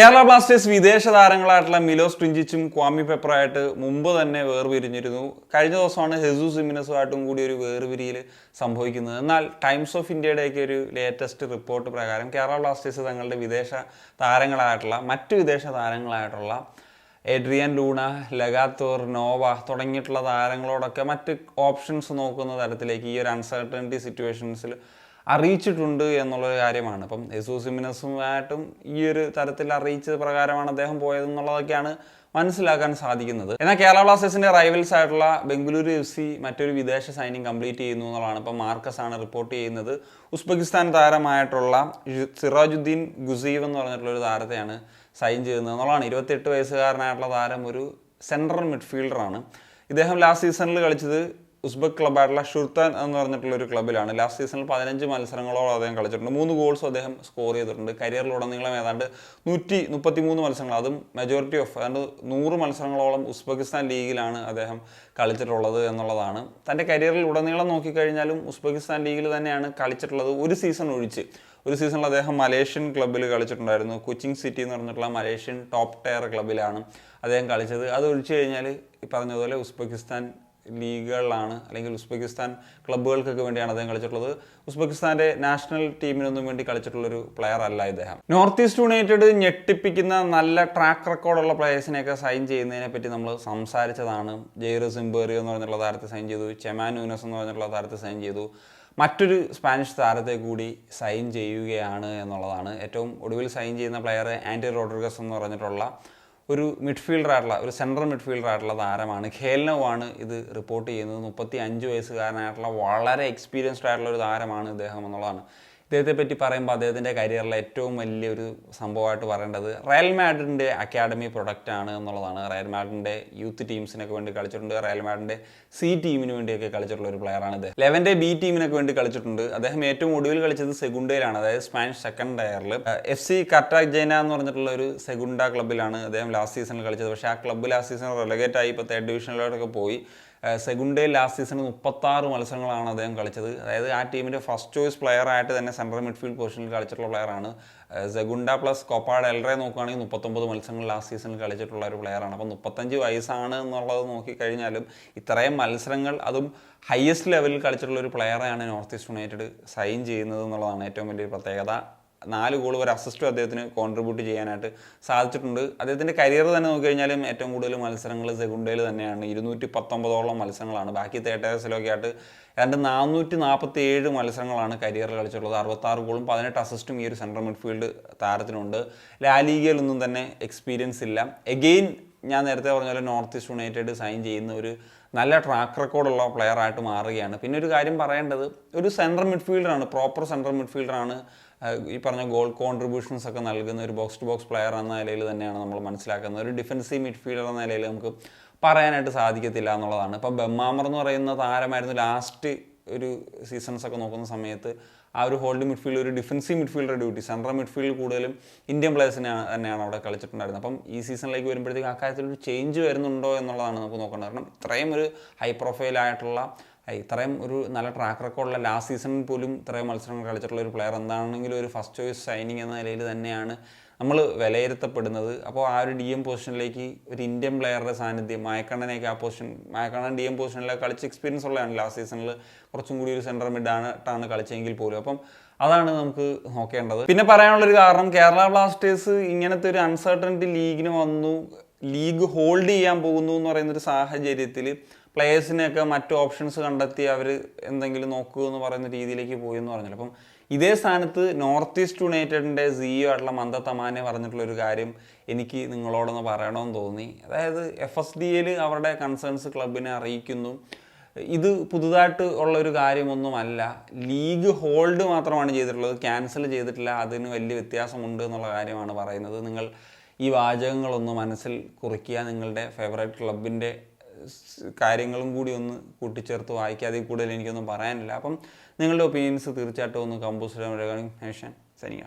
Kerala Blasters വിദേശ താരങ്ങളായിട്ടുള്ള Milos ട്രിഞ്ചിച്ചും Kwame പെപ്പറായിട്ട് മുമ്പ് തന്നെ വേർപിരിഞ്ഞിരുന്നു. കഴിഞ്ഞ ദിവസമാണ് ഹെസു സിമിനസുമായിട്ടും കൂടി ഒരു വേർപിരിയിൽ സംഭവിക്കുന്നത്. എന്നാൽ ടൈംസ് ഓഫ് ഇന്ത്യയുടെയൊക്കെ ഒരു ലേറ്റസ്റ്റ് റിപ്പോർട്ട് പ്രകാരം കേരള ബ്ലാസ്റ്റേഴ്സ് തങ്ങളുടെ വിദേശ താരങ്ങളായിട്ടുള്ള മറ്റു വിദേശ താരങ്ങളായിട്ടുള്ള എഡ്രിയൻ ലൂണ ലഗാത്തോർ നോവ തുടങ്ങിയിട്ടുള്ള താരങ്ങളോടൊക്കെ മറ്റ് ഓപ്ഷൻസ് നോക്കുന്ന തരത്തിലേക്ക് ഈ ഒരു അൺസർട്ടനിറ്റി സിറ്റുവേഷൻസിൽ അറിയിച്ചിട്ടുണ്ട് എന്നുള്ളൊരു കാര്യമാണ്. ഇപ്പം യെസൂസിമിനസുമായിട്ടും ഈ ഒരു തരത്തിൽ അറിയിച്ചത് പ്രകാരമാണ് അദ്ദേഹം പോയതെന്നുള്ളതൊക്കെയാണ് മനസ്സിലാക്കാൻ സാധിക്കുന്നത്. എന്നാൽ കേരള ബ്ലാസ്റ്റേഴ്സിന്റെ റൈവൽസ് ആയിട്ടുള്ള ബംഗളൂരു എഫ് സി മറ്റൊരു വിദേശ സൈനിങ് കംപ്ലീറ്റ് ചെയ്യുന്നു എന്നുള്ളതാണ്. ഇപ്പം മാർക്കസ് ആണ് റിപ്പോർട്ട് ചെയ്യുന്നത്. ഉസ്ബെക്കിസ്ഥാൻ താരമായിട്ടുള്ള സിറാജുദ്ദീൻ ഗുസീവ് എന്ന് പറഞ്ഞിട്ടുള്ള ഒരു താരത്തെയാണ് സൈൻ ചെയ്യുന്നത് എന്നുള്ളതാണ്. ഇരുപത്തെട്ട് വയസ്സുകാരനായിട്ടുള്ള താരം ഒരു സെൻട്രൽ മിഡ്ഫീൽഡറാണ് ഇദ്ദേഹം ലാസ്റ്റ് സീസണിൽ കളിച്ചത് ഉസ്ബെക് ക്ലബായിട്ടുള്ള ഷുർത്താൻ എന്ന് പറഞ്ഞിട്ടുള്ള ഒരു ക്ലബിലാണ്. ലാസ്റ്റ് സീസണിൽ പതിനഞ്ച് മത്സരങ്ങളോളം അദ്ദേഹം കളിച്ചിട്ടുണ്ട്. മൂന്ന് ഗോൾസും അദ്ദേഹം സ്കോർ ചെയ്തിട്ടുണ്ട്. കരിയറിലുടനീളം ഏതാണ്ട് നൂറ്റി മുപ്പത്തി മൂന്ന് മത്സരങ്ങൾ. അതും മെജോറിറ്റി ഓഫ് അതായത് നൂറ് മത്സരങ്ങളോളം ഉസ്ബെക്കിസ്ഥാൻ ലീഗിലാണ് അദ്ദേഹം കളിച്ചിട്ടുള്ളത് എന്നുള്ളതാണ്. തന്റെ കരിയറിൽ ഉടനീളം നോക്കിക്കഴിഞ്ഞാലും ഉസ്ബെക്കിസ്ഥാൻ ലീഗിൽ തന്നെയാണ് കളിച്ചിട്ടുള്ളത്. ഒരു സീസൺ ഒഴിച്ച്. ഒരു സീസണിൽ അദ്ദേഹം മലേഷ്യൻ ക്ലബ്ബിൽ കളിച്ചിട്ടുണ്ടായിരുന്നു. കൊച്ചിങ് സിറ്റി എന്ന് പറഞ്ഞിട്ടുള്ള മലേഷ്യൻ ടോപ്പ് ടയർ ക്ലബ്ബിലാണ് അദ്ദേഹം കളിച്ചത്. അത് ഒഴിച്ചു കഴിഞ്ഞാൽ ഈ പറഞ്ഞതുപോലെ ഉസ്ബെക്കിസ്ഥാൻ ലീഗുകളിലാണ് അല്ലെങ്കിൽ ഉസ്ബെക്കിസ്ഥാൻ ക്ലബ്ബുകൾക്കൊക്കെ വേണ്ടിയാണ് അദ്ദേഹം കളിച്ചിട്ടുള്ളത്. ഉസ്ബെക്കിസ്ഥാന്റെ നാഷണൽ ടീമിനൊന്നും വേണ്ടി കളിച്ചിട്ടുള്ളൊരു പ്ലെയർ അല്ല ഇദ്ദേഹം. നോർത്ത് ഈസ്റ്റ് യുണൈറ്റഡ് ഞെട്ടിപ്പിക്കുന്ന നല്ല ട്രാക്ക് റെക്കോർഡുള്ള പ്ലെയേഴ്സിനെയൊക്കെ സൈൻ ചെയ്യുന്നതിനെ പറ്റി നമ്മൾ സംസാരിച്ചതാണ്. ജെയ്റോ സിംബേറി എന്ന് പറഞ്ഞിട്ടുള്ള താരത്തെ സൈൻ ചെയ്തു. ചെമാൻ യൂനസ് എന്ന് പറഞ്ഞിട്ടുള്ള താരത്തെ സൈൻ ചെയ്തു. മറ്റൊരു സ്പാനിഷ് താരത്തെ കൂടി സൈൻ ചെയ്യുകയാണ് എന്നുള്ളതാണ്. ഏറ്റവും ഒടുവിൽ സൈൻ ചെയ്യുന്ന പ്ലെയർ ആന്റി റോഡ്രിഗസ് എന്ന് പറഞ്ഞിട്ടുള്ള ഒരു മിഡ്ഫീൽഡർ ആയിട്ടുള്ള ഒരു സെൻട്രൽ മിഡ്ഫീൽഡർ ആയിട്ടുള്ള താരമാണ്. ഖേൽനവ് ആണ് ഇത് റിപ്പോർട്ട് ചെയ്യുന്നത്. മുപ്പത്തി അഞ്ച് വയസ്സുകാരനായിട്ടുള്ള വളരെ എക്സ്പീരിയൻസ്ഡ് ആയിട്ടുള്ള ഒരു താരമാണ് ഇദ്ദേഹം എന്നുള്ളതാണ്. ഇദ്ദേഹത്തെ പറ്റി പറയുമ്പോൾ അദ്ദേഹത്തിന്റെ കരിയറിലെ ഏറ്റവും വലിയൊരു സംഭവമായിട്ട് പറയേണ്ടത് റയൽ മാഡ്രിഡിന്റെ അക്കാഡമി പ്രൊഡക്റ്റ് ആണ് എന്നുള്ളതാണ്. റയൽ മാഡ്രിഡിന്റെ യൂത്ത് ടീംസിനൊക്കെ വേണ്ടി കളിച്ചിട്ടുണ്ട്. റയൽ മാഡ്രിഡിന്റെ സി ടീമിന് വേണ്ടിയൊക്കെ കളിച്ചിട്ടുള്ള ഒരു പ്ലെയറാണ് ഇത്. ലെവന്റെ ബി ടീമിനൊക്കെ വേണ്ടി കളിച്ചിട്ടുണ്ട്. അദ്ദേഹം ഏറ്റവും ഒടുവിൽ കളിച്ചത് സെഗുണ്ടയിലാണ് അതായത് സ്പാനിഷ് സെക്കൻഡ് ടയറിൽ എഫ് സി കർട്ടാജേന എന്ന് പറഞ്ഞിട്ടുള്ള ഒരു സെഗുണ്ട ക്ലബ്ബിലാണ് അദ്ദേഹം ലാസ്റ്റ് സീസണിൽ കളിച്ചത്. പക്ഷേ ആ ക്ലബ്ബ് ലാസ്റ്റ് സീസൺ റെലഗേറ്റ് ആയി ഇപ്പോൾ തേർഡ് ഡിവിഷനിലോട്ടൊക്കെ പോയി. സെഗുണ്ടേ ലാസ്റ്റ് സീസണിൽ മുപ്പത്താറ് മത്സരങ്ങളാണ് അദ്ദേഹം കളിച്ചത്. അതായത് ആ ടീമിന്റെ ഫസ്റ്റ് ചോയ്സ് പ്ലെയർ ആയിട്ട് തന്നെ സെൻട്രൽ മിഡ്ഫീൽഡ് പൊസിഷനിൽ കളിച്ചിട്ടുള്ള പ്ലെയറാണ് സെഗുണ്ട പ്ലസ് കൊപ്പാഡ് എൽറെ നോക്കുകയാണെങ്കിൽ മുപ്പത്തൊമ്പത് മത്സരങ്ങൾ ലാസ്റ്റ് സീസണിൽ കളിച്ചിട്ടുള്ള ഒരു പ്ലെയറാണ് അപ്പം മുപ്പത്തഞ്ച് വയസ്സാണ് എന്നുള്ളത് നോക്കിക്കഴിഞ്ഞാലും ഇത്രയും മത്സരങ്ങൾ അതും ഹയസ്റ്റ് ലെവലിൽ കളിച്ചിട്ടുള്ള ഒരു പ്ലെയറെയാണ് നോർത്ത് ഈസ്റ്റ് യുണൈറ്റഡ് സൈൻ ചെയ്യുന്നത് എന്നുള്ളതാണ് ഏറ്റവും വലിയൊരു പ്രത്യേകത. നാല് ഗോൾ വരെ അസിസ്റ്റും അദ്ദേഹത്തിന് കോൺട്രിബ്യൂട്ട് ചെയ്യാനായിട്ട് സാധിച്ചിട്ടുണ്ട്. അദ്ദേഹത്തിന്റെ കരിയർ തന്നെ നോക്കിക്കഴിഞ്ഞാലും ഏറ്റവും കൂടുതൽ മത്സരങ്ങൾ സെഗുണ്ടയിൽ തന്നെയാണ്. ഇരുന്നൂറ്റി പത്തൊമ്പതോളം മത്സരങ്ങളാണ്. ബാക്കി തേട്ടേഴ്സിലൊക്കെ ആയിട്ട് രണ്ട് നാനൂറ്റി നാൽപ്പത്തി ഏഴ് മത്സരങ്ങളാണ് കരിയറിൽ കളിച്ചിട്ടുള്ളത്. അറുപത്താറ് ഗോളും പതിനെട്ട് അസിസ്റ്റും ഈ ഒരു സെൻട്രൽ മിഡ്ഫീൽഡ് താരത്തിനുണ്ട്. ലാലീഗയിലൊന്നും തന്നെ എക്സ്പീരിയൻസ് ഇല്ല. എഗെയിൻ ഞാൻ നേരത്തെ പറഞ്ഞ പോലെ നോർത്ത് ഈസ്റ്റ് യുണൈറ്റഡ് സൈൻ ചെയ്യുന്ന ഒരു നല്ല ട്രാക്ക് റെക്കോർഡുള്ള പ്ലെയർ ആയിട്ട് മാറുകയാണ്. പിന്നെ ഒരു കാര്യം പറയേണ്ടത് ഒരു സെൻട്രൽ മിഡ്ഫീൽഡറാണ് പ്രോപ്പർ സെൻട്രൽ മിഡ്ഫീൽഡറാണ് ഈ പറഞ്ഞ ഗോൾ കോൺട്രിബ്യൂഷൻസ് ഒക്കെ നൽകുന്ന ഒരു ബോക്സ് ടു ബോക്സ് പ്ലെയർ എന്ന നിലയിൽ തന്നെയാണ് നമ്മൾ മനസ്സിലാക്കുന്നത്. ഒരു ഡിഫൻസീവ് മിഡ്ഫീൽഡർ എന്ന നിലയിൽ നമുക്ക് പറയാനായിട്ട് സാധിക്കത്തില്ല എന്നുള്ളതാണ്. ഇപ്പം ബെമ്മാമർ എന്ന് പറയുന്ന താരമായിരുന്നു ലാസ്റ്റ് ഒരു സീസൺസ് ഒക്കെ നോക്കുന്ന സമയത്ത് ആ ഒരു ഹോൾഡ് മിഡ്ഫീൽഡ് ഒരു defensive midfielder duty central midfield കൂടുതലും ഇന്ത്യൻ പ്ലേയേഴ്സിനെ തന്നെയാണ് അവിടെ കളിച്ചിട്ടുണ്ടായിരുന്നത്. അപ്പം ഈ സീസണിലേക്ക് വരുമ്പോഴത്തേക്ക് അക്കാര്യത്തിൽ ഒരു ചേഞ്ച് വരുന്നുണ്ടോ എന്നുള്ളതാണ് നമുക്ക് നോക്കേണ്ടത്. കാരണം ഇത്രയും ഒരു ഹൈ പ്രൊഫൈൽ ആയിട്ടുള്ള ഇത്രയും ഒരു നല്ല ട്രാക്ക് റെക്കോർഡുള്ള ലാസ്റ്റ് സീസണിൽ പോലും ഇത്രയും മത്സരങ്ങൾ കളിച്ചിട്ടുള്ള ഒരു പ്ലെയർ എന്താണെങ്കിലും ഒരു ഫസ്റ്റ് ചോയ്സ് സൈനിങ് എന്ന നിലയിൽ തന്നെയാണ് നമ്മൾ വിലയിരുത്തപ്പെടുന്നത്. അപ്പോൾ ആ ഒരു ഡി എം പൊസിഷനിലേക്ക് ഒരു ഇന്ത്യൻ പ്ലെയറുടെ സാന്നിധ്യം മായക്കണ്ണനെയൊക്കെ ആ പൊസിഷൻ മായക്കണ്ണൻ ഡി എം പൊസിഷനിലെ കളിച്ച് എക്സ്പീരിയൻസ് ഉള്ളതാണ് ലാസ്റ്റ് സീസണിൽ കുറച്ചും കൂടി ഒരു സെൻട്രൽ മിഡാണ് ട്ടാണ് കളിച്ചെങ്കിൽ പോലും. അപ്പം അതാണ് നമുക്ക് നോക്കേണ്ടത്. പിന്നെ പറയാനുള്ളൊരു കാരണം കേരള ബ്ലാസ്റ്റേഴ്സ് ഇങ്ങനത്തെ ഒരു അൺസർട്ടനിറ്റി ലീഗിന് വന്നു. ലീഗ് ഹോൾഡ് ചെയ്യാൻ പോകുന്നു എന്ന് പറയുന്ന ഒരു സാഹചര്യത്തിൽ പ്ലേയേഴ്സിനെയൊക്കെ മറ്റു ഓപ്ഷൻസ് കണ്ടെത്തി അവർ എന്തെങ്കിലും നോക്കുക എന്ന് പറയുന്ന രീതിയിലേക്ക് പോയി എന്ന് പറഞ്ഞില്ല. അപ്പം ഇതേ സ്ഥാനത്ത് നോർത്ത് ഈസ്റ്റ് യുണൈറ്റഡിന്റെ സിഇഒ ആയിട്ടുള്ള മന്ദ തമാനെ പറഞ്ഞിട്ടുള്ള ഒരു കാര്യം എനിക്ക് നിങ്ങളോടൊന്ന് പറയണമെന്ന് തോന്നി. അതായത് എഫ് എസ് ഡി എയിൽ അവരുടെ കൺസേൺസ് ക്ലബിനെ അറിയിക്കുന്നു. ഇത് പുതുതായിട്ട് ഉള്ള ഒരു കാര്യമൊന്നുമല്ല. ലീഗ് ഹോൾഡ് മാത്രമാണ് ചെയ്തിട്ടുള്ളത്. ക്യാൻസൽ ചെയ്തിട്ടില്ല. അതിന് വലിയ വ്യത്യാസമുണ്ട് എന്നുള്ള കാര്യമാണ് പറയുന്നത്. നിങ്ങൾ ഈ വാചകങ്ങളൊന്ന് മനസ്സിൽ കുറിക്കുക. നിങ്ങളുടെ ഫേവറേറ്റ് ക്ലബിന്റെ കാര്യങ്ങളും കൂടി ഒന്ന് കൂട്ടിച്ചേർത്ത് വായിക്കുക അതിൽ കൂടുതൽ എനിക്കൊന്നും പറയാനില്ല. അപ്പം നിങ്ങളുടെ ഒപ്പീനിയൻസ് തീർച്ചയായിട്ടും ഒന്ന് കമ്പോസ് നേഷൻ സനിയ